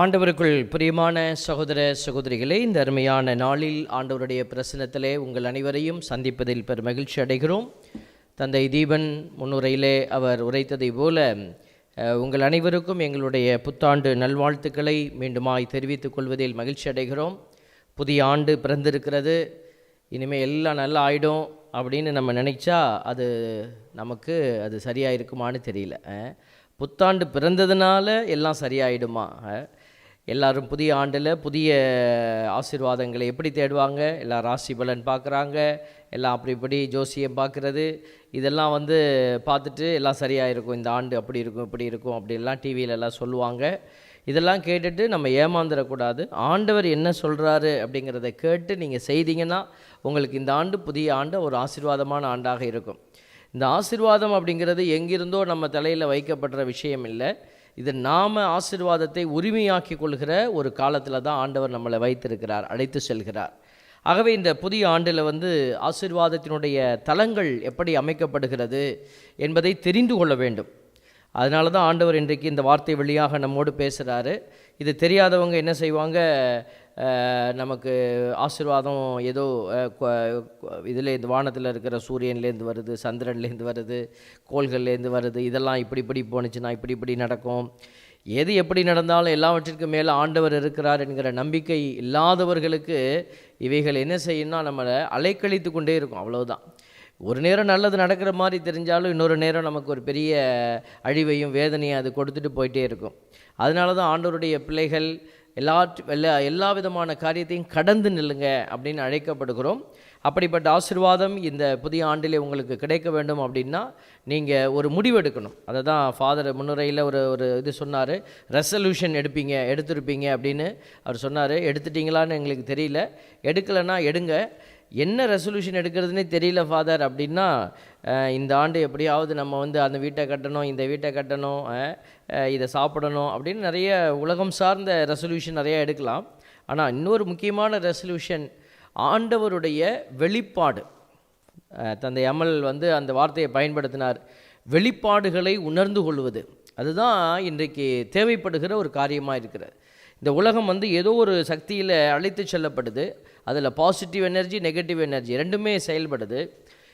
ஆண்டவருக்குள் பிரியமான சகோதர சகோதரிகளே இந்த அருமையான நாளில் ஆண்டவருடைய பிரசனத்திலே உங்கள் அனைவரையும் சந்திப்பதில் பெரும் மகிழ்ச்சி அடைகிறோம். தந்தை தீபன் முன்னுரையிலே அவர் உரைத்ததை போல உங்கள் அனைவருக்கும் எங்களுடைய புத்தாண்டு நல்வாழ்த்துக்களை மீண்டுமாய் தெரிவித்துக் கொள்வதில் மகிழ்ச்சி அடைகிறோம். புதிய ஆண்டு பிறந்திருக்கிறது இனிமேல் எல்லாம் நல்லா ஆயிடும் அப்படின்னு நம்ம நினைச்சா அது நமக்கு அது சரியாக இருக்குமான்னு தெரியல புத்தாண்டு பிறந்ததுனால எல்லாம் சரியாயிடுமா எல்லாரும் புதிய ஆண்டில் புதிய ஆசீர்வாதங்களை எப்படி தேடுவாங்க? எல்லாம் ராசி பலன் பார்க்குறாங்க. எல்லாம் அப்படி இப்படி ஜோசியம் பார்க்குறது. இதெல்லாம் வந்து பார்த்துட்டு எல்லாம் சரியாக இருக்கும் இந்த ஆண்டு அப்படி இருக்கும் இப்படி இருக்கும் அப்படின்லாம் டிவியில எல்லாம் சொல்லுவாங்க. இதெல்லாம் கேட்டுட்டு நம்ம ஏமாந்துடக்கூடாது ஆண்டவர் என்ன சொல்கிறாரு அப்படிங்கிறத கேட்டு நீங்கள் செய்தீங்கன்னா உங்களுக்கு இந்த ஆண்டு புதிய ஆண்டு ஒரு ஆசீர்வாதமான ஆண்டாக இருக்கும். இந்த ஆசீர்வாதம் அப்படிங்கிறது எங்கிருந்தோ நம்ம தலையில் வைக்கப்படுற விஷயம் இல்லை. இது நாம் ஆசீர்வாதத்தை உரிமையாக்கி கொள்கிற ஒரு காலத்தில் தான் ஆண்டவர் நம்மளை வைத்திருக்கிறார் அழைத்து செல்கிறார். ஆகவே இந்த புதிய ஆண்டில் வந்து ஆசீர்வாதத்தினுடைய தலங்கள் எப்படி அமைக்கப்படுகிறது என்பதை தெரிந்து கொள்ள வேண்டும். அதனால தான் ஆண்டவர் இன்றைக்கு இந்த வார்த்தை வழியாக நம்மோடு பேசுகிறாரு இது தெரியாதவங்க என்ன செய்வாங்க? நமக்கு ஆசீர்வாதம் ஏதோ இதில் இந்த வானத்தில் இருக்கிற சூரியன்லேருந்து வருது சந்திரன்லேருந்து வருது கோள்கள்லேருந்து வருது இதெல்லாம் இப்படி இப்படி போணுச்சுன்னா இப்படி இப்படி நடக்கும். எது எப்படி நடந்தாலும் எல்லாவற்றிற்கும் மேலே ஆண்டவர் இருக்கிறார் என்கிற நம்பிக்கை இல்லாதவர்களுக்கு இவைகள் என்ன செய்யணும்னா நம்மளை அலைக்கழித்து கொண்டே இருக்கும் அவ்வளோதான் ஒரு நேரம் நல்லது நடக்கிற மாதிரி தெரிஞ்சாலும் இன்னொரு நேரம் நமக்கு ஒரு பெரிய அழிவையும் வேதனையும் அது கொடுத்துட்டு போயிட்டே இருக்கும். அதனால தான் ஆண்டவருடைய பிள்ளைகள் எல்லா எல்லா எல்லா விதமான காரியத்தையும் கடந்து நில்லுங்க அப்படின்னு அழைக்கப்படுகிறோம். அப்படிப்பட்ட ஆசீர்வாதம் இந்த புதிய ஆண்டிலே உங்களுக்கு கிடைக்க வேண்டும் அப்படின்னா நீங்கள் ஒரு முடிவெடுக்கணும். அதை தான் ஃபாதர் முன்னுரையில் ஒரு ஒரு இது சொன்னார். ரெசல்யூஷன் எடுப்பீங்க எடுத்திருப்பீங்க அப்படின்னு அவர் சொன்னார். எடுத்துட்டீங்களான்னு எங்களுக்கு தெரியல. எடுக்கலைன்னா எடுங்க. என்ன ரெசல்யூஷன் எடுக்கிறதுனே தெரியல ஃபாதர் அப்படின்னா இந்த ஆண்டு எப்படியாவது நம்ம வந்து அந்த வீட்டை கட்டணும் இந்த வீட்டை கட்டணும் இதை சாப்பிடணும் அப்படின்னு நிறைய உலகம் சார்ந்த ரெசல்யூஷன் நிறையா எடுக்கலாம். ஆனால் இன்னொரு முக்கியமான ரெசல்யூஷன் ஆண்டவருடைய வெளிப்பாடு. தந்தை அமல் வந்து அந்த வார்த்தையை பயன்படுத்தினார். வெளிப்பாடுகளை உணர்ந்து கொள்வது. அதுதான் இன்றைக்கு தேவைப்படுகிற ஒரு காரியமாக இருக்கிறது. இந்த உலகம் வந்து ஏதோ ஒரு சக்தியில் அழைத்து செல்லப்படுது. அதில் பாசிட்டிவ் எனர்ஜி நெகட்டிவ் எனர்ஜி ரெண்டுமே செயல்படுது.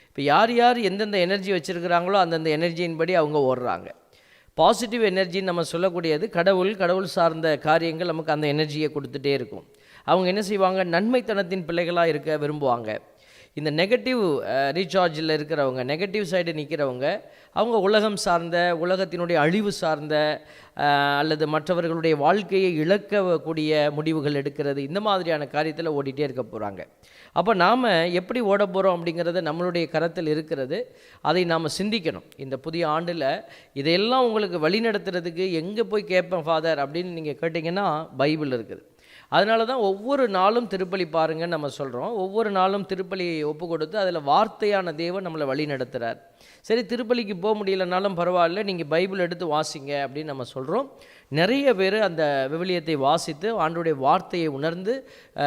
இப்போ யார் யார் எந்தெந்த எனர்ஜி வச்சுருக்கிறாங்களோ அந்தந்த எனர்ஜியின்படி அவங்க ஓடுறாங்க. பாசிட்டிவ் எனர்ஜின்னு நம்ம சொல்லக்கூடியது கடவுள் கடவுள் சார்ந்த காரியங்கள் நமக்கு அந்த எனர்ஜியை கொடுத்துட்டே இருக்கும். அவங்க என்ன செய்வாங்க? நன்மைத்தனத்தின் பிள்ளைகளாக இருக்க விரும்புவாங்க. இந்த நெகட்டிவ் ரீசார்ஜில் இருக்கிறவங்க நெகட்டிவ் சைடு நிற்கிறவங்க அவங்க உலகம் சார்ந்த உலகத்தினுடைய அழிவு சார்ந்த அல்லது மற்றவர்களுடைய வாழ்க்கையை இழக்கக்கூடிய முடிவுகள் எடுக்கிறது இந்த மாதிரியான காரியத்தில் ஓடிட்டே இருக்க போகிறாங்க அப்போ நாம் எப்படி ஓட போகிறோம் அப்படிங்கிறது நம்மளுடைய கரத்தில் இருக்கிறது. அதை நாம் சிந்திக்கணும். இந்த புதிய ஆண்டில் இதையெல்லாம் உங்களுக்கு வழிநடத்துறதுக்கு எங்கே போய் கேட்பேன் ஃபாதர் அப்படின்னு நீங்கள் கேட்டிங்கன்னா பைபிள் இருக்குது. அதனால தான் ஒவ்வொரு நாளும் திருப்பலி பாருங்கன்னு நம்ம சொல்கிறோம் ஒவ்வொரு நாளும் திருப்பலியை ஒப்பு கொடுத்து அதில் வார்த்தையான தேவன் நம்மளை வழி நடத்துகிறார் சரி திருப்பலிக்கு போக முடியலனாலும் பரவாயில்ல நீங்கள் பைபிள் எடுத்து வாசிங்க அப்படின்னு நம்ம சொல்கிறோம் நிறைய பேர் அந்த விவிலியத்தை வாசித்து ஆண்டுடைய வார்த்தையை உணர்ந்து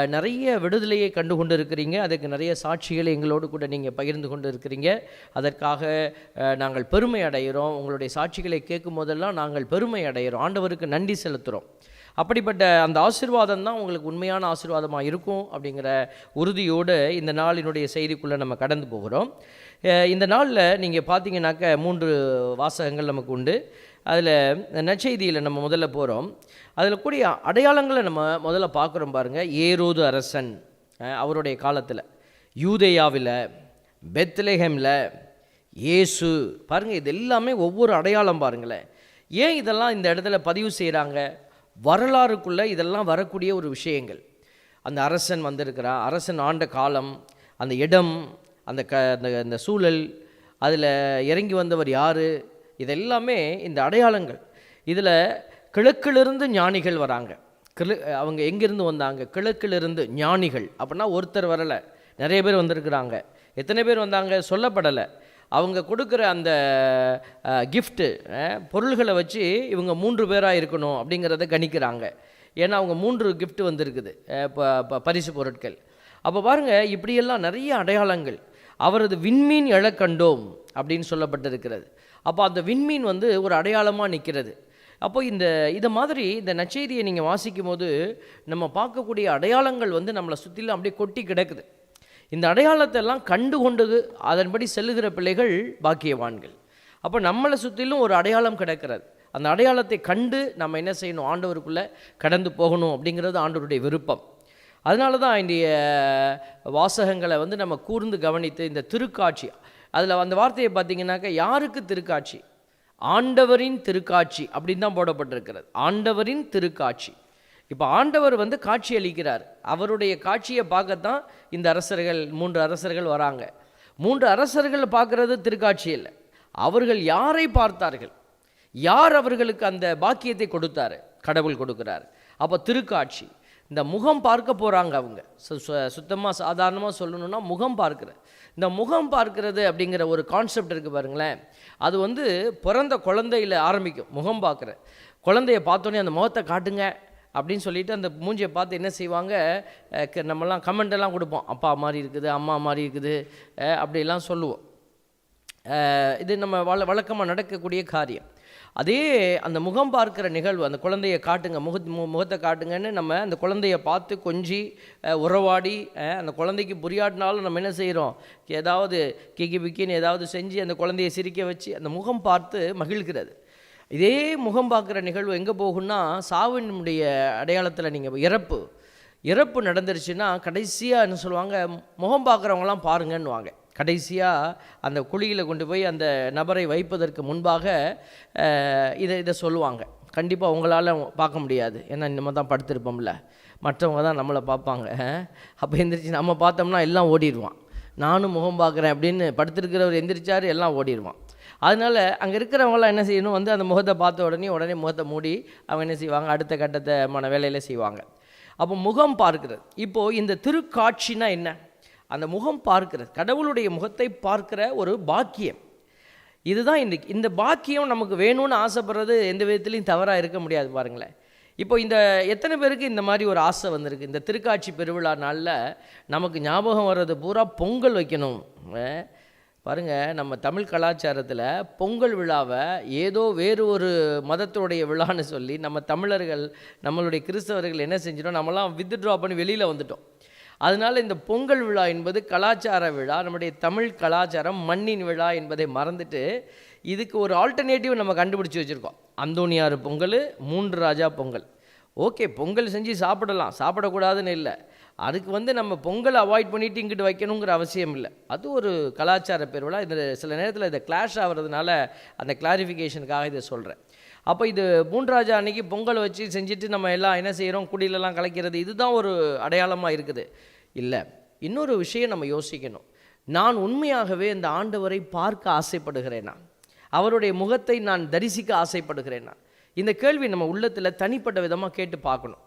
நிறைய விடுதலையை கண்டு கொண்டு இருக்கிறீங்க அதுக்கு நிறைய சாட்சிகளை எங்களோடு கூட நீங்கள் பகிர்ந்து கொண்டு இருக்கிறீங்க அதற்காக நாங்கள் பெருமை அடைகிறோம் உங்களுடைய சாட்சிகளை கேட்கும் போதெல்லாம் நாங்கள் பெருமை அடைகிறோம் ஆண்டவருக்கு நன்றி செலுத்துகிறோம் அப்படிப்பட்ட அந்த ஆசீர்வாதம் தான் உங்களுக்கு உண்மையான ஆசீர்வாதமாக இருக்கும் அப்படிங்கிற உறுதியோடு இந்த நாளினுடைய செய்திக்குள்ளே நம்ம கடந்து போகிறோம். இந்த நாளில் நீங்கள் பார்த்தீங்கன்னாக்க மூன்று வாசகங்கள் நமக்கு உண்டு. அதில் நற்செய்தியில் நம்ம முதல்ல போகிறோம். அதில் கூடிய அடையாளங்களை நம்ம முதல்ல பார்க்குறோம் பாருங்கள் ஏரோது அரசன் அவருடைய காலத்தில். யூதேயாவில் பெத்லேஹெமில் இயேசு. பாருங்கள் இது எல்லாமே ஒவ்வொரு அடையாளம் பாருங்களேன். ஏன் இதெல்லாம் இந்த இடத்துல பதிவு செய்கிறாங்க? வரலாறுக்குள்ளே இதெல்லாம் வரக்கூடிய ஒரு விஷயங்கள். அந்த அரசன் வந்திருக்கிறான். அரசன் ஆண்ட காலம் அந்த இடம் அந்த க அந்த அந்த சூழல் அதில் இறங்கி வந்தவர் யார்? இதெல்லாமே இந்த அடையாளங்கள். இதில் கிழக்கிலிருந்து ஞானிகள் வராங்க. கிழ அவங்க எங்கேருந்து வந்தாங்க? கிழக்கிலிருந்து ஞானிகள். அப்படின்னா ஒருத்தர் வரலை. நிறைய பேர் வந்திருக்கிறாங்க. எத்தனை பேர் வந்தாங்க? சொல்லப்படலை. அவங்க கொடுக்குற அந்த கிஃப்ட்டு பொருள்களை வச்சு இவங்க மூன்று பேராக இருக்கணும் அப்படிங்கிறத கணிக்கிறாங்க. ஏன்னா அவங்க மூன்று கிஃப்ட் வந்திருக்குது ப- ப- பரிசு பொருட்கள். அப்போ பாருங்கள் இப்படியெல்லாம் நிறைய அடையாளங்கள். அவரது விண்மீன் இழக்கண்டோம் அப்படின்னு சொல்லப்பட்டிருக்கிறது. அப்போ அந்த விண்மீன் வந்து ஒரு அடையாளமாக நிற்கிறது அப்போ இந்த இதை மாதிரி இந்த நச்செய்தியை நீங்கள் வாசிக்கும் போது நம்ம பார்க்கக்கூடிய அடையாளங்கள் வந்து நம்மளை சுற்றிலும் அப்படியே கொட்டி கிடக்குது. இந்த அடையாளத்தை எல்லாம் கண்டு கொண்டது அதன்படி செல்லுகிற பிள்ளைகள் பாக்கியவான்கள். அப்போ நம்மளை சுற்றிலும் ஒரு அடையாளம் கிடக்கிறது. அந்த அடையாளத்தை கண்டு நம்ம என்ன செய்யணும்? ஆண்டவருக்குள்ளே கடந்து போகணும் அப்படிங்கிறது ஆண்டவருடைய விருப்பம். அதனால தான் இன்றைய வாசகங்களை வந்து நம்ம கூர்ந்து கவனித்து இந்த திருக்காட்சி அதில் அந்த வார்த்தையை பார்த்தீங்கன்னாக்கா யாருக்கு திருக்காட்சி? ஆண்டவரின் திருக்காட்சி அப்படின்னு தான் போடப்பட்டிருக்கிறது. ஆண்டவரின் திருக்காட்சி. இப்போ ஆண்டவர் வந்து காட்சி அளிக்கிறார். அவருடைய காட்சியை பார்க்கத்தான் இந்த அரசர்கள் மூன்று அரசர்கள் வராங்க. மூன்று அரசர்கள் பார்க்கறது திருக்காட்சி இல்லை அவர்கள் யாரை பார்த்தார்கள்? யார் அவர்களுக்கு அந்த பாக்கியத்தை கொடுத்தாரு? கடவுள் கொடுக்குறாரு. அப்போ திருக்காட்சி இந்த முகம் பார்க்க போகிறாங்க அவங்க. சுத்தமாக சாதாரணமாக சொல்லணும்னா முகம் பார்க்குற. இந்த முகம் பார்க்கறது அப்படிங்கிற ஒரு கான்செப்ட் இருக்குது பாருங்களேன். அது வந்து பிறந்த குழந்தையில் ஆரம்பிக்கும். முகம் பார்க்குற. குழந்தைய பார்த்தோன்னே அந்த முகத்தை காட்டுங்க. அப்படின்னு சொல்லிட்டு அந்த மூஞ்சியை பார்த்து என்ன செய்வாங்க? க- நம்மலாம் கமெண்ட்டெல்லாம் கொடுப்போம். அப்பா மாதிரி இருக்குது அம்மா மாதிரி இருக்குது அப்படிலாம் சொல்லுவோம். இது நம்ம வழ வழக்கமாக நடக்கக்கூடிய காரியம். அதே அந்த முகம் பார்க்கிற நிகழ்வு அந்த குழந்தைய காட்டுங்க முக மு- முகத்தை காட்டுங்கன்னு நம்ம அந்த குழந்தைய பார்த்து கொஞ்சி உறவாடி அந்த குழந்தைக்கு புரியாட்டினாலும் நம்ம என்ன செய்கிறோம் ஏதாவது கிக்கி பிக்கின்னு ஏதாவது செஞ்சு அந்த குழந்தைய சிரிக்க வச்சு அந்த முகம் பார்த்து மகிழ்கிறது. இதே முகம் பார்க்குற நிகழ்வு எங்கே போகும்னா சாவினுடைய அடையாளத்தில் நீங்கள் இறப்பு. இறப்பு நடந்துருச்சுன்னா கடைசியாக என்ன சொல்லுவாங்க முகம் பார்க்குறவங்களாம் பாருங்கன்னுவாங்க. கடைசியாக அந்த குழியில் கொண்டு போய் அந்த நபரை வைப்பதற்கு முன்பாக இதை இதை சொல்லுவாங்க. கண்டிப்பாக உங்களால் பார்க்க முடியாது. ஏன்னா நம்ம தான் படுத்திருப்போம்ல. மற்றவங்க தான் நம்மளை பார்ப்பாங்க. அப்போ எந்திரிச்சு நம்ம பார்த்தோம்னா எல்லாம் ஓடிடுவான் நானும் முகம் பார்க்குறேன் அப்படின்னு படுத்திருக்கிறவர் எந்திரிச்சார் எல்லாம் ஓடிடுவான் அதனால் அங்கே இருக்கிறவங்களாம் என்ன செய்யணும்? வந்து அந்த முகத்தை பார்த்த உடனே உடனே முகத்தை மூடி அவங்க என்ன செய்வாங்க? அடுத்த கட்டத்தை மன வேலையில் செய்வாங்க. அப்போ முகம் பார்க்கிறது. இப்போது இந்த திருக்காட்சினா என்ன? அந்த முகம் பார்க்கிறது. கடவுளுடைய முகத்தை பார்க்கிற ஒரு பாக்கியம். இதுதான் இன்றைக்கு. இந்த பாக்கியம் நமக்கு வேணும்னு ஆசைப்படுறது எந்த விதத்துலையும் தவறாக இருக்க முடியாது பாருங்களேன். இப்போ இந்த எத்தனை பேருக்கு இந்த மாதிரி ஒரு ஆசை வந்திருக்கு? இந்த திருக்காட்சி பெருவிழா நாளில் நமக்கு ஞாபகம் வர்றது பூரா பொங்கல் வைக்கணும். பாருங்கள் பாருங்க நம்ம தமிழ் கலாச்சாரத்தில் பொங்கல் விழாவை ஏதோ வேறு ஒரு மதத்துடைய விழான்னு சொல்லி நம்ம தமிழர்கள் நம்மளுடைய கிறிஸ்தவர்கள் என்ன செஞ்சிட்டோம்? நம்மலாம் வித்ட்ரா பண்ணி வெளியில் வந்துட்டோம். அதனால இந்த பொங்கல் விழா என்பது கலாச்சார விழா நம்முடைய தமிழ் கலாச்சாரம் மண்ணின் விழா என்பதை மறந்துட்டு இதுக்கு ஒரு ஆல்டர்னேட்டிவ் நம்ம கண்டுபிடிச்சி வச்சுருக்கோம். அந்தோணியாறு பொங்கல் மூன்று ராஜா பொங்கல். ஓகே பொங்கல் செஞ்சு சாப்பிடலாம். சாப்பிடக்கூடாதுன்னு இல்லை. அதுக்கு வந்து நம்ம பொங்கலை அவாய்ட் பண்ணிவிட்டு இங்கிட்டு வைக்கணுங்கிற அவசியம் இல்லை. அது ஒரு கலாச்சார பெருவிழா. இந்த சில நேரத்தில் இதை கிளாஷ் ஆகிறதுனால அந்த கிளாரிஃபிகேஷனுக்காக இதை சொல்கிறேன் அப்போ இது மூன்றாஜா அன்னைக்கு பொங்கல் வச்சு செஞ்சுட்டு நம்ம எல்லாம் என்ன செய்கிறோம் குடிலெல்லாம் கலைக்கிறது. இதுதான் ஒரு அடையாளமாக இருக்குது. இல்லை இன்னொரு விஷயம் நம்ம யோசிக்கணும். நான் உண்மையாகவே இந்த ஆண்டவரை பார்க்க ஆசைப்படுகிறேனா அவருடைய முகத்தை நான் தரிசிக்க ஆசைப்படுகிறேனா இந்த கேள்வி நம்ம உள்ளத்தில் தனிப்பட்ட விதமாக கேட்டு பார்க்கணும்.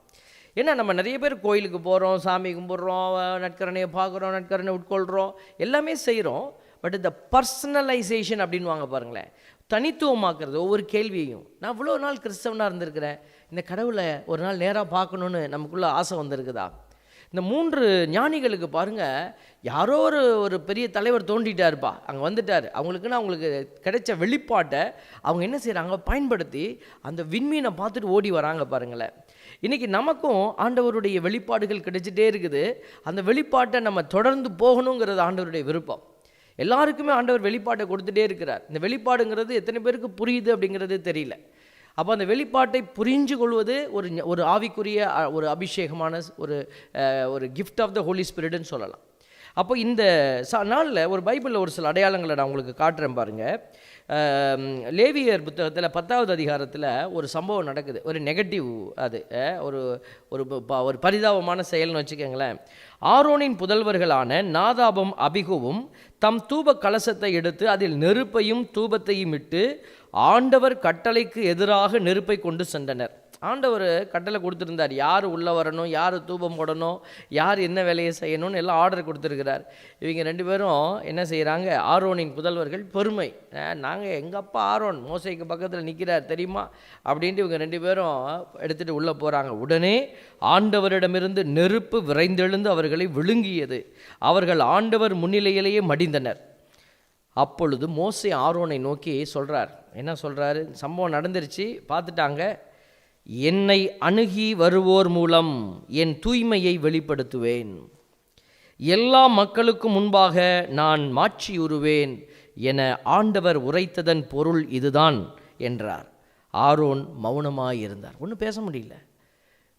ஏன்னா நம்ம நிறைய பேர் கோயிலுக்கு போகிறோம் சாமி கும்பிட்றோம் நட்கரணையை பார்க்குறோம் நட்கரணை உட்கொள்கிறோம் எல்லாமே செய்கிறோம் பட் இந்த பர்சனலைசேஷன் அப்படின்வாங்க பாருங்களேன். தனித்துவமாக்குறது ஒவ்வொரு கேள்வியையும். நான் இவ்வளோ நாள் கிறிஸ்தவனாக இருந்திருக்கிறேன். இந்த கடவுளை ஒரு நாள் நேராக பார்க்கணுன்னு நமக்குள்ளே ஆசை வந்திருக்குதா? இந்த மூன்று ஞானிகளுக்கு பாருங்கள் யாரோ ஒரு ஒரு பெரிய தலைவர் தோண்டிட்டாருப்பா அங்கே வந்துட்டார். அவங்களுக்குன்னு அவங்களுக்கு கிடைச்ச வெளிப்பாட்டை அவங்க என்ன செய்கிறாங்க பயன்படுத்தி அந்த விண்மீனை பார்த்துட்டு ஓடி வராங்க பாருங்களேன். இன்றைக்கி நமக்கும் ஆண்டவருடைய வெளிப்பாடுகள் கிடைச்சிட்டே இருக்குது. அந்த வெளிப்பாட்டை நம்ம தொடர்ந்து போகணுங்கிறது ஆண்டவருடைய விருப்பம். எல்லாருக்குமே ஆண்டவர் வெளிப்பாட்டை கொடுத்துட்டே இருக்கிறார். இந்த வெளிப்பாடுங்கிறது எத்தனை பேருக்கு புரியுது அப்படிங்கிறது தெரியல. அப்போ அந்த வெளிப்பாட்டை புரிஞ்சு கொள்வது ஒரு ஒரு ஆவிக்குரிய அ, ஒரு அபிஷேகமான ஒரு ஒரு கிஃப்ட் ஆஃப் த ஹோலி ஸ்பிரிட்னு சொல்லலாம். அப்போ இந்த ச நாளில் ஒரு பைபிளில் ஒரு சில அடையாளங்களை நான் உங்களுக்கு காட்டுறேன் பாருங்கள் லேவியர் புத்தகத்தில் பத்தாவது அதிகாரத்தில் ஒரு சம்பவம் நடக்குது. ஒரு நெகட்டிவ் அது. ஒரு ஒரு ப- ப- ஒரு பரிதாபமான செயல்னு வச்சுக்கோங்களேன். ஆரோனின் புதல்வர்களான நாதாபம் அபிகுவும் தம் தூப கலசத்தை எடுத்து அதில் நெருப்பையும் தூபத்தையும் இட்டு ஆண்டவர் கட்டளைக்கு எதிராக நெருப்பை கொண்டு சென்றனர். ஆண்டவர் கட்டளை கொடுத்துருந்தார். யார் உள்ளே வரணும் யார் தூபம் போடணும் யார் என்ன வேலையை செய்யணும்னு எல்லாம் ஆர்டர் கொடுத்துருக்கிறார். இவங்க ரெண்டு பேரும் என்ன செய்கிறாங்க ஆரோனின் புதல்வர்கள் பெருமை. நாங்கள் எங்கள் அப்பா ஆரோன் மோசைக்கு பக்கத்தில் நிற்கிறார் தெரியுமா? அப்படின்ட்டு இவங்க ரெண்டு பேரும் எடுத்துகிட்டு உள்ளே போகிறாங்க உடனே ஆண்டவரிடமிருந்து நெருப்பு விரைந்தெழுந்து அவர்களை விழுங்கியது. அவர்கள் ஆண்டவர் முன்னிலையிலேயே மடிந்தனர். அப்பொழுது மோசை ஆரோனை நோக்கி சொல்கிறார் என்ன சொல்கிறாரு சம்பவம் நடந்துருச்சு பார்த்துட்டாங்க. என்னை அணுகி வருவோர் மூலம் என் தூய்மையை வெளிப்படுத்துவேன். எல்லா மக்களுக்கும் முன்பாக நான் மாற்றியுறுவேன் என ஆண்டவர் உரைத்ததன் பொருள் இதுதான் என்றார். ஆரோன் மௌனமாக இருந்தார் ஒன்றும் பேச முடியல.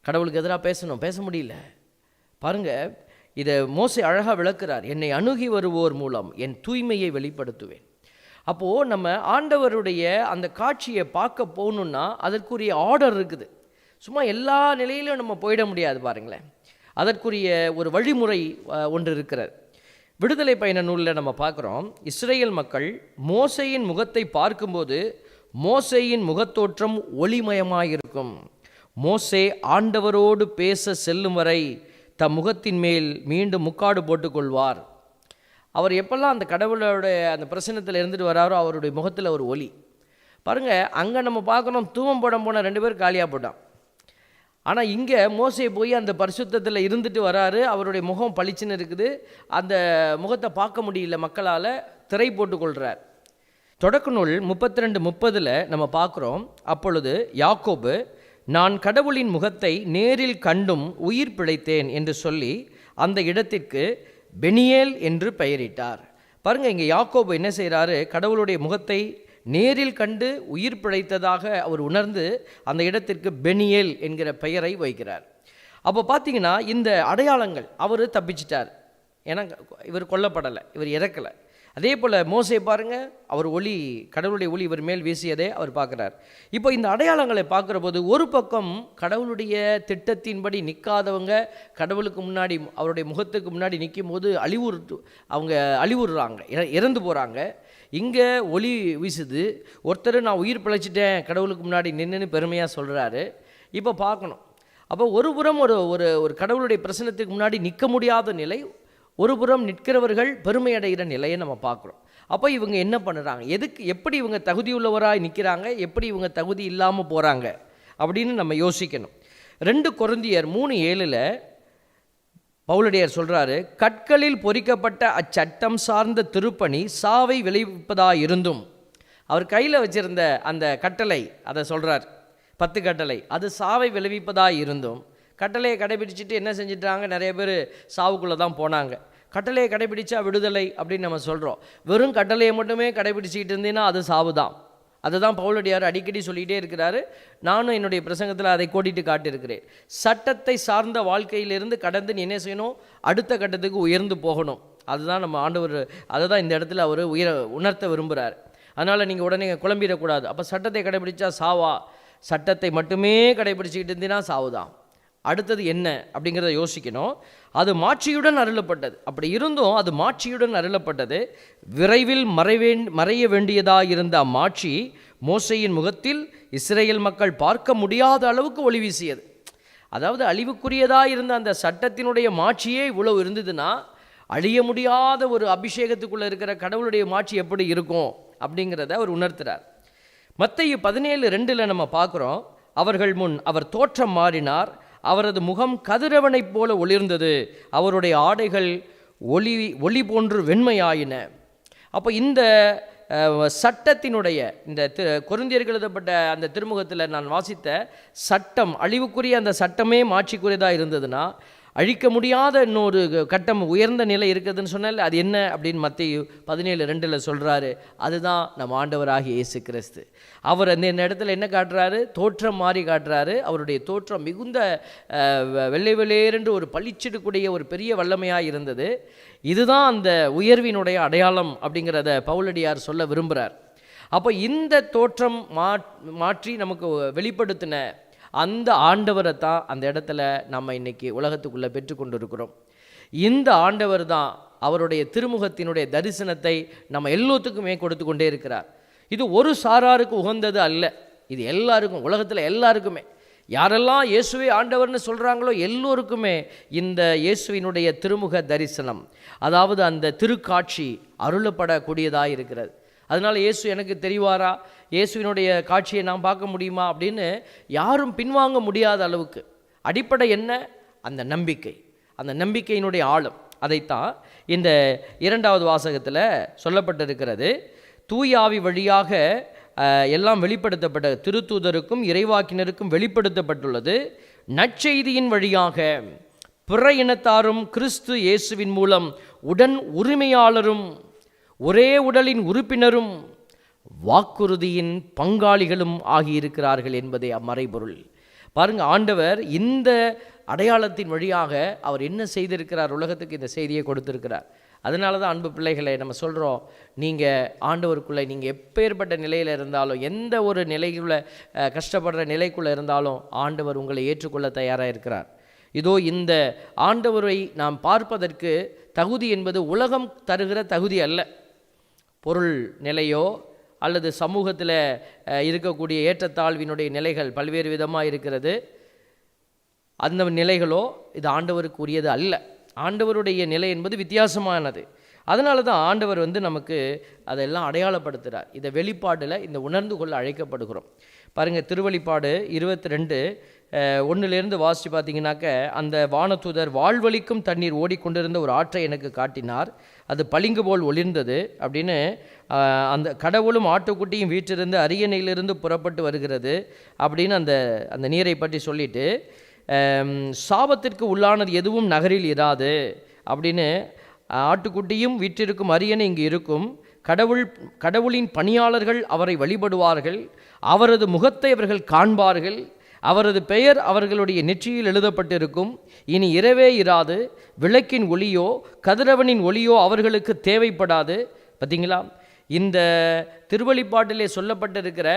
கடவுளுக்கு எதிராக பேசணும். பேச முடியல. பாருங்க இதை மோசை அழகாக விளக்குறார். என்னை அணுகி வருவோர் மூலம் என் தூய்மையை வெளிப்படுத்துவேன். அப்போது நம்ம ஆண்டவருடைய அந்த காட்சியை பார்க்க போகணுன்னா அதற்குரிய ஆர்டர் இருக்குது. சும்மா எல்லா நிலையிலும் நம்ம போயிட முடியாது பாருங்களேன். அதற்குரிய ஒரு வழிமுறை ஒன்று இருக்கிறது. விடுதலை பயண நூலில் நம்ம பார்க்குறோம் இஸ்ரேல் மக்கள் மோசையின் முகத்தை பார்க்கும்போது மோசையின் முகத்தோற்றம் ஒளிமயமாயிருக்கும். மோசே ஆண்டவரோடு பேச செல்லும் வரை தம் முகத்தின் மேல் மீண்டும் முக்காடு போட்டுக்கொள்வார். அவர் எப்பெல்லாம் அந்த கடவுளோட அந்த பிரசன்னத்தில் இருந்துட்டு வராரோ அவருடைய முகத்தில் ஒரு ஒலி. பாருங்கள் அங்கே நம்ம பார்க்கணும் தூவம் போடம் போன ரெண்டு பேர் காலியாக போட்டான். ஆனால் இங்கே மோசையை போய் அந்த பரிசுத்தத்தில் இருந்துட்டு வராரு அவருடைய முகம் பளிச்சுன்னு இருக்குது அந்த முகத்தை பார்க்க முடியல மக்களால் திரை போட்டுக்கொள்கிறார் தொடக்க நூல் முப்பத்தி ரெண்டு முப்பதில் நம்ம பார்க்குறோம் அப்பொழுது யாக்கோபு நான் கடவுளின் முகத்தை நேரில் கண்டும் உயிர் பிழைத்தேன் என்று சொல்லி அந்த இடத்திற்கு பெனியேல் என்று பெயரிட்டார். பாருங்க இங்கே யாக்கோபு என்ன செய்கிறாரு கடவுளுடைய முகத்தை நேரில் கண்டு உயிர் பிழைத்ததாக அவர் உணர்ந்து அந்த இடத்திற்கு பெனியேல் என்கிற பெயரை வைக்கிறார். அப்போ பார்த்தீங்கன்னா இந்த அடையாளங்கள் அவர் தப்பிச்சிட்டார். ஏன்னா இவர் கொல்லப்படலை இவர் இறக்கலை. அதே போல் மோசை பாருங்கள் அவர் ஒளி கடவுளுடைய ஒளி இவர் மேல் வீசியதே அவர் பார்க்குறார். இப்போ இந்த அடையாளங்களை பார்க்குற போது ஒரு பக்கம் கடவுளுடைய திட்டத்தின்படி நிற்காதவங்க கடவுளுக்கு முன்னாடி அவருடைய முகத்துக்கு முன்னாடி நிற்கும் போது அழிவுறு அவங்க அழிவுறுறாங்க இற- இறந்து போகிறாங்க இங்கே ஒளி வீசுது. ஒருத்தர் நான் உயிர் பிழைச்சிட்டேன் கடவுளுக்கு முன்னாடி நின்றுன்னு பெருமையாக சொல்கிறாரு இப்போ பார்க்கணும். அப்போ ஒரு புறம் ஒரு ஒரு ஒரு கடவுளுடைய பிரசனத்துக்கு முன்னாடி நிற்க முடியாத நிலை ஒரு புறம் நிற்கிறவர்கள் பெருமையடைகிற நிலையை நம்ம பார்க்குறோம். அப்போ இவங்க என்ன பண்ணுறாங்க? எதுக்கு எப்படி இவங்க தகுதியுள்ளவராக நிற்கிறாங்க? எப்படி இவங்க தகுதி இல்லாமல் போகிறாங்க? அப்படின்னு நம்ம யோசிக்கணும். ரெண்டு கொருந்தியர் மூணு ஏழில் பவுலடியார் சொல்கிறாரு கற்களில் பொறிக்கப்பட்ட அச்சட்டம் சார்ந்த திருப்பணி சாவை விளைவிப்பதாக இருந்தும். அவர் கையில் வச்சிருந்த அந்த கட்டளை அதை சொல்கிறார் பத்து கட்டளை அது சாவை விளைவிப்பதாக இருந்தும் கட்டளையை கடைபிடிச்சிட்டு என்ன செஞ்சிட்டாங்க? நிறைய பேர் சாவுக்குள்ளே தான் போனாங்க. கட்டளையை கடைபிடிச்சா விடுதலை அப்படின்னு நம்ம சொல்கிறோம் வெறும் கட்டளையை மட்டுமே கடைபிடிச்சிக்கிட்டு இருந்தீங்கன்னா அது சாவு தான் அதுதான் பவுலடியார் அடிக்கடி சொல்லிகிட்டே இருக்கிறாரு. நானும் என்னுடைய பிரசங்கத்தில் அதை கோடிட்டு காட்டியிருக்கிறேன். சட்டத்தை சார்ந்த வாழ்க்கையிலிருந்து கடந்து நீ என்ன செய்யணும்? அடுத்த கட்டத்துக்கு உயர்ந்து போகணும். அதுதான் நம்ம ஆண்டவர் அதை தான் இந்த இடத்துல அவர் உயர உணர்த்த விரும்புகிறார் அதனால் நீங்கள் உடனே குழம்பிடக்கூடாது. அப்போ சட்டத்தை கடைபிடிச்சா சாவா? சட்டத்தை மட்டுமே கடைபிடிச்சிக்கிட்டு இருந்தீங்கன்னா சாவு தான் அடுத்தது என்ன அப்படிங்கிறத யோசிக்கணும். அது மாட்சியுடன் அருளப்பட்டது. அப்படி இருந்தும் அது மாட்சியுடன் அருளப்பட்டது. விரைவில் மறைவேண் மறைய வேண்டியதாக இருந்த அம்மாட்சி மோசையின் முகத்தில் இஸ்ரேல் மக்கள் பார்க்க முடியாத அளவுக்கு ஒளி வீசியது. அதாவது அழிவுக்குரியதாக இருந்த அந்த சட்டத்தினுடைய மாட்சியே இவ்வளவு இருந்ததுன்னா அழிய முடியாத ஒரு அபிஷேகத்துக்குள்ளே இருக்கிற கடவுளுடைய மாட்சி எப்படி இருக்கும் அப்படிங்கிறத அவர் உணர்த்துறார். மத்தேயு பதினேழு ரெண்டில் நம்ம பார்க்குறோம். அவர்கள் முன் அவர் தோற்றம் மாறினார். அவரது முகம் கதிரவனைப் போல ஒளிர்ந்தது. அவருடைய ஆடைகள் ஒளி ஒளி போன்று வெண்மையாயின. அப்போ இந்த சட்டத்தினுடைய இந்த திரு கொருந்தியர்கள் எழுதப்பட்ட அந்த திருமுகத்தில் நான் வாசித்த சட்டம் அழிவுக்குரிய அந்த சட்டமே மாட்சிக்குரியதாக இருந்ததுன்னா அழிக்க முடியாத இன்னொரு கட்டம் உயர்ந்த நிலை இருக்குதுன்னு சொன்னால் அது என்ன அப்படின்னு மத்திய பதினேழு ரெண்டில் சொல்கிறாரு அதுதான் நம்ம ஆண்டவராகிய இயேசு கிறிஸ்து. அவர் அந்த இந்த இடத்துல என்ன காட்டுறாரு? தோற்றம் மாறி காட்டுறாரு. அவருடைய தோற்றம் மிகுந்த வெ- வெள்ளை வெள்ளேரென்று ஒரு பளிச்சிடக்கூடிய ஒரு பெரிய வல்லமையாக இருந்தது. இதுதான் அந்த உயர்வினுடைய அடையாளம் அப்படிங்கிறத பவுலடியார் சொல்ல விரும்புகிறார் அப்போ இந்த தோற்றம் மா மாற்றி நமக்கு வெளிப்படுத்தின அந்த ஆண்டவரை தான் அந்த இடத்துல நம்ம இன்னைக்கு உலகத்துக்குள்ளே பெற்றுக்கொண்டு இருக்கிறோம் இந்த ஆண்டவர் தான் அவருடைய திருமுகத்தினுடைய தரிசனத்தை நம்ம எல்லாத்துக்குமே கொடுத்து கொண்டே இருக்கிறார். இது ஒரு சாராருக்கு உகந்தது அல்ல. இது எல்லாருக்கும் உலகத்தில் எல்லாருக்குமே. யாரெல்லாம் இயேசுவை ஆண்டவர்னு சொல்கிறாங்களோ எல்லோருக்குமே இந்த இயேசுவினுடைய திருமுக தரிசனம் அதாவது அந்த திருக்காட்சி அருளப்படக்கூடியதாக இருக்கிறது அதனால் இயேசு எனக்கு தெரிவாரா? இயேசுவினுடைய காட்சியை நான் பார்க்க முடியுமா? அப்படின்னு யாரும் பின்வாங்க முடியாத அளவுக்கு. அடிப்படை என்ன? அந்த நம்பிக்கை. அந்த நம்பிக்கையினுடைய ஆழம். அதைத்தான் இந்த இரண்டாவது வாசகத்தில் சொல்லப்பட்டிருக்கிறது. தூயாவி வழியாக எல்லாம் வெளிப்படுத்தப்பட்ட திருத்தூதருக்கும் இறைவாக்கினருக்கும் வெளிப்படுத்தப்பட்டுள்ளது. நற்செய்தியின் வழியாக பிற இனத்தாரும் கிறிஸ்து இயேசுவின் மூலம் உடன் உரிமையாளரும் ஒரே உடலின் உறுப்பினரும் வாக்குறுதியின் பங்காளிகளும் ஆகியிருக்கிறார்கள் என்பதே அம்மறைபொருள் பாருங்க ஆண்டவர் இந்த அடையாளத்தின் வழியாக அவர் என்ன செய்திருக்கிறார்? உலகத்துக்கு இந்த செய்தியை கொடுத்திருக்கிறார். அதனால தான் அன்பு பிள்ளைகளை நம்ம சொல்கிறோம் நீங்கள் ஆண்டவருக்குள்ளே நீங்கள் எப்பேற்பட்ட நிலையில் இருந்தாலும் எந்த ஒரு நிலையில் கஷ்டப்படுற நிலைக்குள்ளே இருந்தாலும் ஆண்டவர் உங்களை ஏற்றுக்கொள்ள தயாராக இருக்கிறார். இதோ இந்த ஆண்டவரை நாம் பார்ப்பதற்கு தகுதி என்பது உலகம் தருகிற தகுதி அல்ல. பொருள் நிலையோ அல்லது சமூகத்தில் இருக்கக்கூடிய ஏற்றத்தாழ்வினுடைய நிலைகள் பல்வேறு விதமாக இருக்கிறது. அந்த நிலைகளோ இது ஆண்டவருக்கு உரியது அல்ல. ஆண்டவருடைய நிலை என்பது வித்தியாசமானது. அதனால தான் ஆண்டவர் வந்து நமக்கு அதெல்லாம் அடையாளப்படுத்துகிறார் இதை வெளிப்பாடில் இந்த உணர்ந்து கொள்ள அழைக்கப்படுகிறோம். பாருங்கள் திருவழிப்பாடு இருபத்தி ரெண்டு ஒன்றுலேருந்து வாசித்து பார்த்தீங்கன்னாக்க அந்த வானதூதர் வாழ்வழிக்கும் தண்ணீர் ஓடிக்கொண்டிருந்த ஒரு ஆற்றை எனக்கு காட்டினார். அது பளிங்கு போல் ஒளிர்ந்தது அப்படின்னு அந்த கடவுளும் ஆட்டுக்குட்டியும் வீற்றிருந்து அரியணையிலிருந்து புறப்பட்டு வருகிறது அப்படின்னு அந்த அந்த நீரை பற்றி சொல்லிட்டு சாபத்திற்கு உள்ளானது எதுவும் நகரில் இராது அப்படின்னு ஆட்டுக்குட்டியும் வீற்றிருக்கும் அரியணை இங்கு இருக்கும். கடவுள் கடவுளின் பணியாளர்கள் அவரை வழிபடுவார்கள். அவரது முகத்தை அவர்கள் காண்பார்கள். அவரது பெயர் அவர்களுடைய நெற்றியில் எழுதப்பட்டிருக்கும். இனி இரவே இராது. விளக்கின் ஒளியோ கதிரவனின் ஒளியோ அவர்களுக்கு தேவைப்படாது. பார்த்தீங்களா இந்த திருவழிப்பாட்டிலே சொல்லப்பட்டிருக்கிற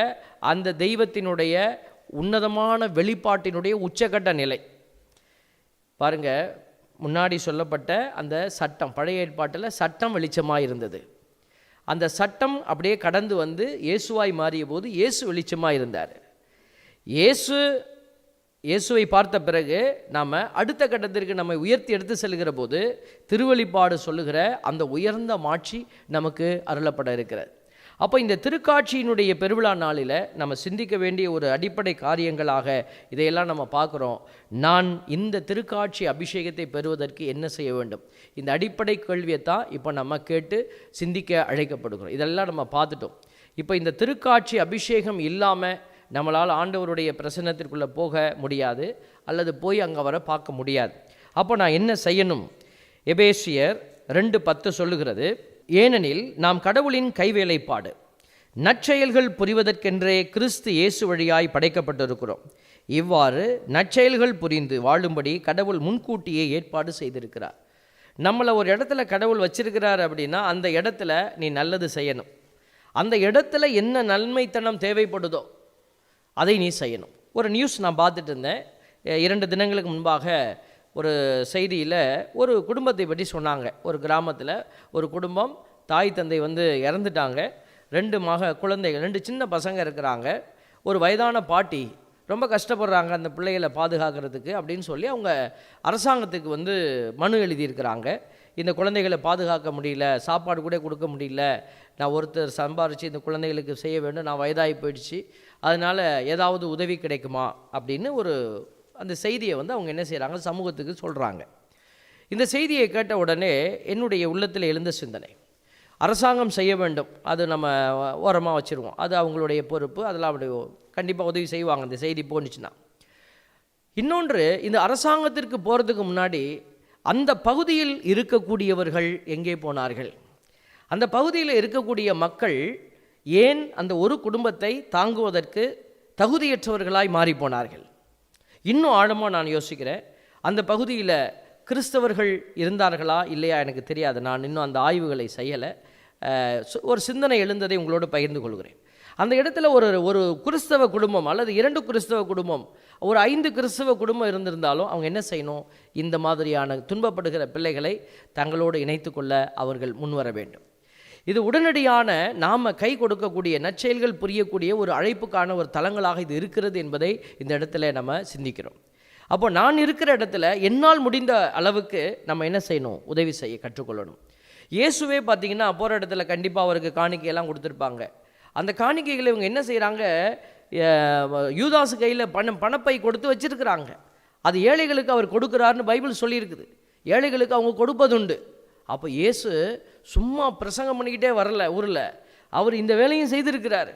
அந்த தெய்வத்தினுடைய உன்னதமான வெளிப்பாட்டினுடைய உச்சக்கட்ட நிலை. பாருங்க முன்னாடி சொல்லப்பட்ட அந்த சட்டம் பழைய ஏற்பாட்டில் சட்டம் வெளிச்சமாக இருந்தது அந்த சட்டம் அப்படியே கடந்து வந்து இயேசுவாய் மாறிய போது இயேசு வெளிச்சமாக இருந்தார். இயேசு இயேசுவை பார்த்த பிறகு நாம் அடுத்த கட்டத்திற்கு நம்மை உயர்த்தி எடுத்து செல்கிற போது திருவழிப்பாடு சொல்லுகிற அந்த உயர்ந்த மாட்சி நமக்கு அருளப்பட இருக்கிறது. அப்போ இந்த திருக்காட்சியினுடைய பெருவிழா நாளில் நம்ம சிந்திக்க வேண்டிய ஒரு அடிப்படை காரியங்களாக இதையெல்லாம் நம்ம பார்க்குறோம். நான் இந்த திருக்காட்சி அபிஷேகத்தை பெறுவதற்கு என்ன செய்ய வேண்டும்? இந்த அடிப்படை கேள்வியை தான் இப்போ நம்ம கேட்டு சிந்திக்க அழைக்கப்படுகிறோம். இதெல்லாம் நம்ம பார்த்துட்டோம். இப்போ இந்த திருக்காட்சி அபிஷேகம் இல்லாமல் நம்மளால் ஆண்டவருடைய பிரசன்னத்திற்குள்ளே போக முடியாது. அல்லது போய் அங்கே வர பார்க்க முடியாது. அப்போ நான் என்ன செய்யணும்? எபேசியர் ரெண்டு பத்து சொல்லுகிறது. ஏனெனில் நாம் கடவுளின் கைவேலைப்பாடு. நற்செயல்கள் புரிவதற்கென்றே கிறிஸ்து இயேசு வழியாய் படைக்கப்பட்டிருக்கிறோம். இவ்வாறு நற்செயல்கள் புரிந்து வாழும்படி கடவுள் முன்கூட்டியே ஏற்பாடு செய்திருக்கிறார். நம்மளை ஒரு இடத்துல கடவுள் வச்சிருக்கிறார் அப்படின்னா அந்த இடத்துல நீ நல்லது செய்யணும். அந்த இடத்துல என்ன நன்மைத்தனம் தேவைப்படுதோ அதை நீ செய்யணும். ஒரு நியூஸ் நான் பார்த்துட்டு இருந்தேன். இரண்டு தினங்களுக்கு முன்பாக ஒரு செய்தியில் ஒரு குடும்பத்தை பற்றி சொன்னாங்க. ஒரு கிராமத்தில் ஒரு குடும்பம் தாய் தந்தை வந்து இறந்துட்டாங்க. ரெண்டு மக குழந்தைகள் ரெண்டு சின்ன பசங்க இருக்கிறாங்க. ஒரு வயதான பாட்டி ரொம்ப கஷ்டப்படுறாங்க அந்த பிள்ளைகளை பாதுகாக்கிறதுக்கு அப்படின்னு சொல்லி அவங்க அரசாங்கத்துக்கு வந்து மனு எழுதியிருக்கிறாங்க. இந்த குழந்தைகளை பாதுகாக்க முடியல சாப்பாடு கூட கொடுக்க முடியல. நான் ஒருத்தர் சம்பாரித்து இந்த குழந்தைகளுக்கு செய்ய வேண்டும் நான் வயதாகி போயிடுச்சு. அதனால் ஏதாவது உதவி கிடைக்குமா அப்படின்னு ஒரு அந்த செய்தியை வந்து அவங்க என்ன செய்கிறாங்க சமூகத்துக்கு சொல்கிறாங்க இந்த செய்தியை கேட்ட உடனே என்னுடைய உள்ளத்தில் எழுந்த சிந்தனை. அரசாங்கம் செய்ய வேண்டும் அது நம்ம ஓரமாக வச்சுருவோம். அது அவங்களுடைய பொறுப்பு அதெல்லாம் அப்படி கண்டிப்பாக உதவி செய்வாங்க. இந்த செய்தி போணுச்சுன்னா. இன்னொன்று இந்த அரசாங்கத்திற்கு போகிறதுக்கு முன்னாடி அந்த பகுதியில் இருக்கக்கூடியவர்கள் எங்கே போனார்கள்? அந்த பகுதியில் இருக்கக்கூடிய மக்கள் ஏன் அந்த ஒரு குடும்பத்தை தாங்குவதற்கு தகுதியற்றவர்களாய் மாறி போனார்கள்? இன்னும் ஆழமாக நான் யோசிக்கிறேன். அந்த பகுதியில் கிறிஸ்தவர்கள் இருந்தார்களா? இல்லையா? எனக்கு தெரியாது. நான் இன்னும் அந்த ஆய்வுகளை செய்யலை. சு- ஒரு சிந்தனை எழுந்ததை உங்களோடு பகிர்ந்து கொள்கிறேன். அந்த இடத்துல ஒரு ஒரு கிறிஸ்தவ குடும்பம் அல்லது இரண்டு கிறிஸ்தவ குடும்பம் ஒரு ஐந்து கிறிஸ்தவ குடும்பம் இருந்திருந்தாலும் அவங்க என்ன செய்யணும்? இந்த மாதிரியான துன்பப்படுகிற பிள்ளைகளை தங்களோடு இணைத்து கொள்ள அவர்கள் முன்வர வேண்டும். இது உடனடியான நாம் கை கொடுக்கக்கூடிய நற்செயல்கள் புரியக்கூடிய ஒரு அழைப்புக்கான ஒரு தளங்களாக இது இருக்கிறது என்பதை இந்த இடத்துல நம்ம சிந்திக்கிறோம். அப்போ நான் இருக்கிற இடத்துல என்னால் முடிந்த அளவுக்கு நம்ம என்ன செய்யணும்? உதவி செய்ய கற்றுக்கொள்ளணும். இயேசுவே பார்த்தீங்கன்னா போகிற இடத்துல கண்டிப்பாக அவருக்கு காணிக்கையெல்லாம் கொடுத்துருப்பாங்க. அந்த காணிக்கைகளை இவங்க என்ன செய்கிறாங்க யூதாசு கையில் பணம் பணப்பை கொடுத்து வச்சிருக்கிறாங்க. அது ஏழைகளுக்கு அவர் கொடுக்குறாருன்னு பைபிள் சொல்லியிருக்குது. ஏழைகளுக்கு அவங்க கொடுப்பதுண்டு. அப்போ இயேசு சும்மா பிரசங்கம் பண்ணிக்கிட்டே வரல ஊரில். அவர் இந்த வேலையும் செய்திருக்கிறார்.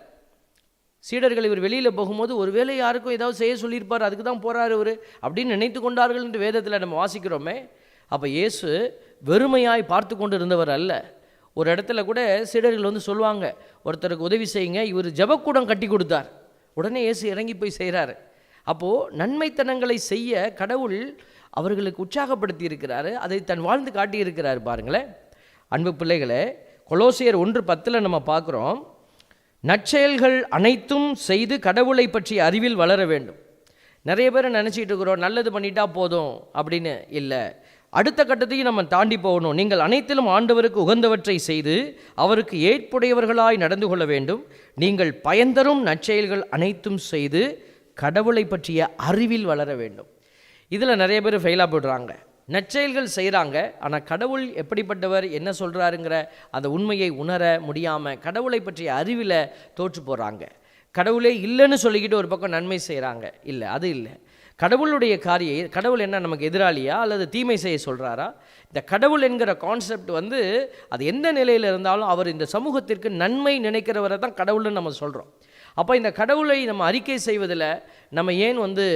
சீடர்கள் இவர் வெளியில் போகும்போது ஒரு வேளை யாருக்கும் ஏதாவது செய்ய சொல்லியிருப்பார் அதுக்கு தான் போகிறார் இவர் அப்படின்னு நினைத்து கொண்டார்கள் என்று வேதத்தில் நம்ம வாசிக்கிறோமே. அப்போ இயேசு வெறுமையாய் பார்த்து கொண்டு இருந்தவர் அல்ல. ஒரு இடத்துல கூட சீடர்கள் வந்து சொல்லுவாங்க ஒருத்தருக்கு உதவி செய்யுங்க இவர் ஜபக்கூடம் கட்டி கொடுத்தார். உடனே இயேசு இறங்கி போய் செய்கிறாரு அப்போது நன்மைத்தனங்களை செய்ய கடவுள் அவர்களுக்கு உற்சாகப்படுத்தி இருக்கிறாரு அதை தன் வாழ்ந்து காட்டியிருக்கிறார் பாருங்களேன். அன்பு பிள்ளைகளே கொலோசியர் ஒன்று பத்தில் நம்ம பார்க்குறோம் நற்செயல்கள் அனைத்தும் செய்து கடவுளை பற்றிய அறிவில் வளர வேண்டும். நிறைய பேர் நினச்சிட்டு இருக்கிறோம் நல்லது பண்ணிட்டா போதும் அப்படின்னு. இல்லை அடுத்த கட்டத்தையும் நம்ம தாண்டி போகணும். நீங்கள் அனைத்திலும் ஆண்டவருக்கு உகந்தவற்றை செய்து அவருக்கு ஏற்புடையவர்களாய் நடந்து கொள்ள வேண்டும். நீங்கள் பயன்தரும் நற்செயல்கள் அனைத்தும் செய்து கடவுளை பற்றிய அறிவில் வளர வேண்டும். இதில் நிறைய பேர் ஃபெயிலாக போடுறாங்க நற்செயல்கள் செய்கிறாங்க ஆனால் கடவுள் எப்படிப்பட்டவர் என்ன சொல்கிறாருங்கிற அந்த உண்மையை உணர முடியாமல் கடவுளை பற்றிய அறிவில் தோற்று போகிறாங்க கடவுளே இல்லைன்னு சொல்லிக்கிட்டு ஒரு பக்கம் நன்மை செய்கிறாங்க இல்லை அது இல்லை. கடவுளுடைய காரிய கடவுள் என்ன நமக்கு எதிராளியா அல்லது தீமை செய்ய சொல்கிறாரா இந்த கடவுள் என்கிற கான்செப்ட் வந்து அது எந்த நிலையில் இருந்தாலும் அவர் இந்த சமூகத்திற்கு நன்மை நினைக்கிறவரை தான் கடவுள்னு நம்ம சொல்கிறோம் அப்போ இந்த கடவுளை நம்ம அறிக்கை செய்வதில் நம்ம ஏன் வந்து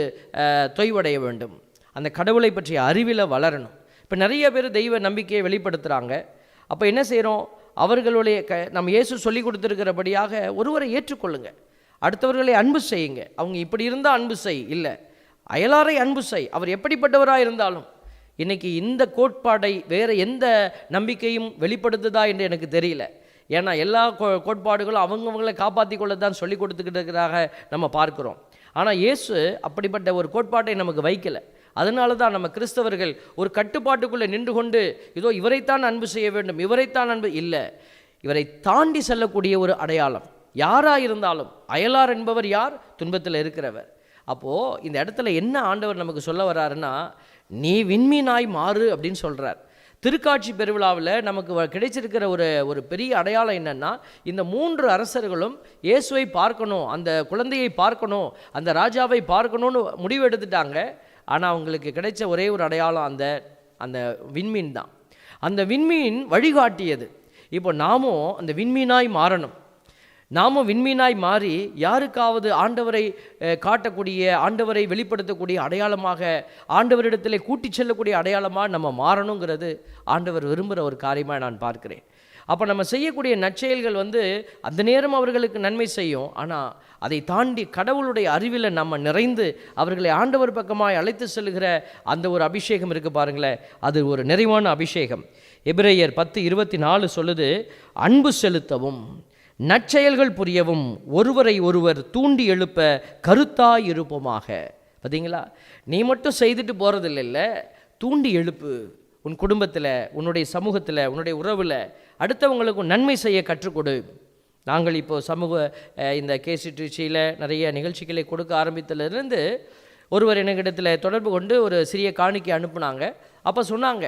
தொய்வடைய வேண்டும்? அந்த கடவுளை பற்றிய அறிவில் வளரணும். இப்போ நிறைய பேர் தெய்வ நம்பிக்கையை வெளிப்படுத்துகிறாங்க அப்போ என்ன செய்கிறோம் அவர்களுடைய க நம்ம இயேசு சொல்லி கொடுத்துருக்கிறபடியாக ஒருவரை ஏற்றுக்கொள்ளுங்க. அடுத்தவர்களை அன்பு செய்யுங்க. அவங்க இப்படி இருந்தால் அன்பு செய் இல்லை. அயலாரை அன்பு செய். அவர் எப்படிப்பட்டவராக இருந்தாலும் இன்றைக்கி இந்த கோட்பாடை வேறு எந்த நம்பிக்கையும் வெளிப்படுத்துதா என்று எனக்கு தெரியல. ஏன்னா எல்லா கோ கோட்பாடுகளும் அவங்கவங்களை காப்பாற்றி கொள்ள தான் சொல்லி கொடுத்துக்கிட்டு இருக்கிறதாக நம்ம பார்க்குறோம். ஆனால் இயேசு அப்படிப்பட்ட ஒரு கோட்பாட்டை நமக்கு வைக்கலை. அதனால தான் நம்ம கிறிஸ்தவர்கள் ஒரு கட்டுப்பாட்டுக்குள்ளே நின்று கொண்டு இதோ இவரைத்தான் அன்பு செய்ய வேண்டும் இவரைத்தான் அன்பு இல்லை. இவரை தாண்டி செல்லக்கூடிய ஒரு அடையாளம். யாராக இருந்தாலும் அயலார் என்பவர் யார்? துன்பத்தில் இருக்கிறவர். அப்போது இந்த இடத்துல என்ன ஆண்டவர் நமக்கு சொல்ல வர்றாருன்னா நீ விண்மீனாய் மாறு அப்படின்னு சொல்கிறார் திருக்காட்சி பெருவிழாவில் நமக்கு வ- கிடைச்சிருக்கிற ஒரு ஒரு பெரிய அடையாளம் என்னென்னா இந்த மூன்று அரசர்களும் இயேசுவை பார்க்கணும் அந்த குழந்தையை பார்க்கணும் அந்த ராஜாவை பார்க்கணும்னு முடிவு எடுத்துட்டாங்க. ஆனால் அவங்களுக்கு கிடைச்ச ஒரே ஒரு அடையாளம் அந்த அந்த விண்மீன் தான். அந்த விண்மீன் வழிகாட்டியது. இப்போ நாமும் அந்த விண்மீனாய் மாறணும். நாமும் விண்மீனாய் மாறி யாருக்காவது ஆண்டவரை காட்டக்கூடிய ஆண்டவரை வெளிப்படுத்தக்கூடிய அடையாளமாக ஆண்டவரிடத்திலே கூட்டிச் செல்லக்கூடிய அடையாளமாக நம்ம மாறணுங்கிறது ஆண்டவர் விரும்புகிற ஒரு காரியமாக நான் பார்க்கிறேன். அப்போ நம்ம செய்யக்கூடிய நற்செயல்கள் வந்து அந்த நேரம் அவர்களுக்கு நன்மை செய்யும். ஆனால் அதை தாண்டி கடவுளுடைய அறிவில் நம்ம நிறைந்து அவர்களை ஆண்டவர் பக்கமாய் அழைத்து செல்கிற அந்த ஒரு அபிஷேகம் இருக்குது பாருங்களேன். அது ஒரு நிறைவான அபிஷேகம். எபிரேயர் பத்து இருபத்தி நாலு சொல்லுது அன்பு செலுத்தவும் நற்செயல்கள் புரியவும் ஒருவரை ஒருவர் தூண்டி எழுப்ப கருத்தாய் இருப்போமாக பார்த்தீங்களா நீ மட்டும் செய்துட்டு போகிறதில்ல இல்லை தூண்டி எழுப்பு. உன் குடும்பத்தில் உன்னுடைய சமூகத்தில் உன்னுடைய உறவில் அடுத்தவங்களுக்கு நன்மை செய்ய கற்றுக்கொடு. நாங்கள் இப்போது சமூக இந்த கேசிடிச்சியில் நிறைய நிகழ்ச்சிகளை கொடுக்க ஆரம்பித்ததுலேருந்து ஒருவர் என்கிட்டத்தில் தொடர்பு கொண்டு ஒரு சிறிய காணிக்கை அனுப்புனாங்க. அப்போ சொன்னாங்க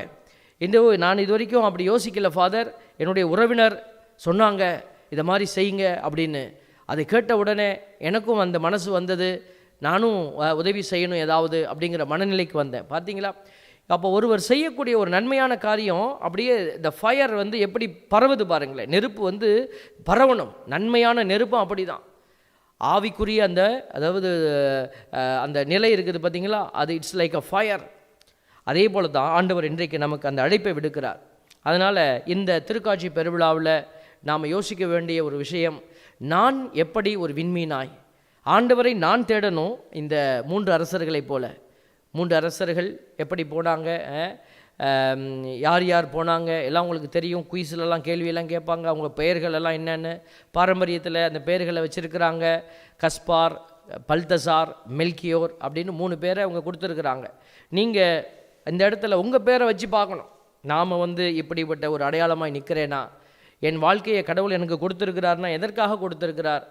இந்த நான் இது வரைக்கும் அப்படி யோசிக்கல ஃபாதர். என்னுடைய உறவினர் சொன்னாங்க இதை மாதிரி செய்யுங்க அப்படின்னு. அதை கேட்ட உடனே எனக்கும் அந்த மனசு வந்தது. நானும் உதவி செய்யணும் ஏதாவது அப்படிங்கிற மனநிலைக்கு வந்தேன். பார்த்தீங்களா அப்போ ஒருவர் செய்யக்கூடிய ஒரு நன்மையான காரியம் அப்படியே இந்த ஃபயர் வந்து எப்படி பரவுது பாருங்களேன். நெருப்பு வந்து பரவணும். நன்மையான நெருப்பும் அப்படி தான் ஆவிக்குரிய அந்த அதாவது அந்த நிலை இருக்குது பார்த்தீங்களா அது இட்ஸ் லைக் அ ஃபயர் அதே போல தான் ஆண்டவர் இன்றைக்கு நமக்கு அந்த அழைப்பை விடுக்கிறார். அதனால் இந்த திருக்காட்சி பெருவிழாவில் நாம் யோசிக்க வேண்டிய ஒரு விஷயம் நான் எப்படி ஒரு விண்மீனாய்? ஆண்டவரை நான் தேடணும் இந்த மூன்று அரசர்களைப் போல. மூன்று அரசர்கள் எப்படி போனாங்க யார் யார் போனாங்க? எல்லாம் உங்களுக்கு தெரியும். குயிஸ்லலாம் கேள்வியெல்லாம் கேட்பாங்க. அவங்க பெயர்கள் எல்லாம் என்னென்னு. பாரம்பரியத்தில் அந்த பெயர்களை வச்சுருக்கிறாங்க. கஸ்பார் பல்தசார் மெல்கியோர் அப்படின்னு மூணு பேரை அவங்க கொடுத்துருக்குறாங்க. நீங்கள் இந்த இடத்துல உங்கள் பேரை வச்சு பார்க்கணும். நாம் வந்து இப்படிப்பட்ட ஒரு அடையாளமாய் நிற்கிறேன்னா என் வாழ்க்கையை கடவுள் எனக்கு கொடுத்துருக்கிறார்னா எதற்காக கொடுத்துருக்கிறார்?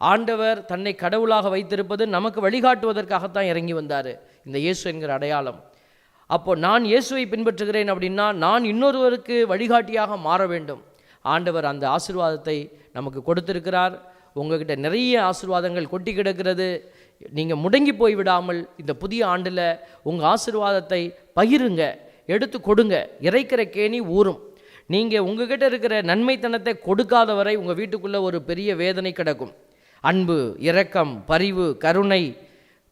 ஆண்டவர் தன்னை கடவுளாக வைத்திருப்பது நமக்கு வழிகாட்டுவதற்காகத்தான் இறங்கி வந்தார். இந்த இயேசு என்கிற அடையாளம். அப்போ நான் இயேசுவை பின்பற்றுகிறேன் அப்படின்னா நான் இன்னொருவருக்கு வழிகாட்டியாக மாற வேண்டும். ஆண்டவர் அந்த ஆசிர்வாதத்தை நமக்கு கொடுத்திருக்கிறார். உங்ககிட்ட நிறைய ஆசிர்வாதங்கள் கொட்டி கிடக்கிறது. நீங்கள் முடங்கி போய் விடாமல் இந்த புதிய ஆண்டில் உங்கள் ஆசீர்வாதத்தை பகிருங்க எடுத்து கொடுங்க. இறைக்கிற கேணி ஊறும். நீங்கள் உங்ககிட்ட இருக்கிற நன்மைத்தனத்தை கொடுக்காத வரை உங்கள் வீட்டுக்குள்ளே ஒரு பெரிய வேதனை கிடக்கும். அன்பு இரக்கம் பரிவு கருணை.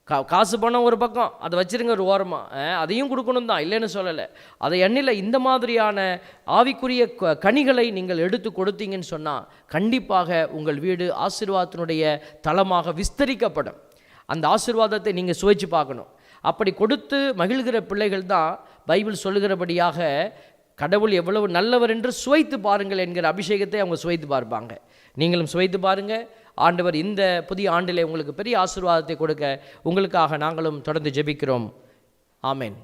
கா காசு பணம் ஒரு பக்கம் அதை வச்சிருங்க ஒரு ஓரமாக அதையும் கொடுக்கணும் தான் இல்லைன்னு சொல்லலை. அதை எண்ணில் இந்த மாதிரியான ஆவிக்குரிய க- கனிகளை நீங்கள் எடுத்து கொடுத்தீங்கன்னு சொன்னால் கண்டிப்பாக உங்கள் வீடு ஆசீர்வாதத்தினுடைய தளமாக விஸ்தரிக்கப்படும். அந்த ஆசீர்வாதத்தை நீங்கள் சுவைச்சு பார்க்கணும். அப்படி கொடுத்து மகிழ்கிற பிள்ளைகள் தான் பைபிள் சொல்லுகிறபடியாக கடவுள் எவ்வளவு நல்லவர் என்று சுவைத்து பாருங்கள் என்கிற அபிஷேகத்தை அவங்க சுவைத்து பார்ப்பாங்க. நீங்களும் சுவைத்து பாருங்கள் ஆண்டவர் இந்த புதிய ஆண்டிலே உங்களுக்கு பெரிய ஆசீர்வாதத்தை கொடுக்க உங்களுக்காக நாங்களும் தொடர்ந்து ஜெபிக்கிறோம். ஆமேன்.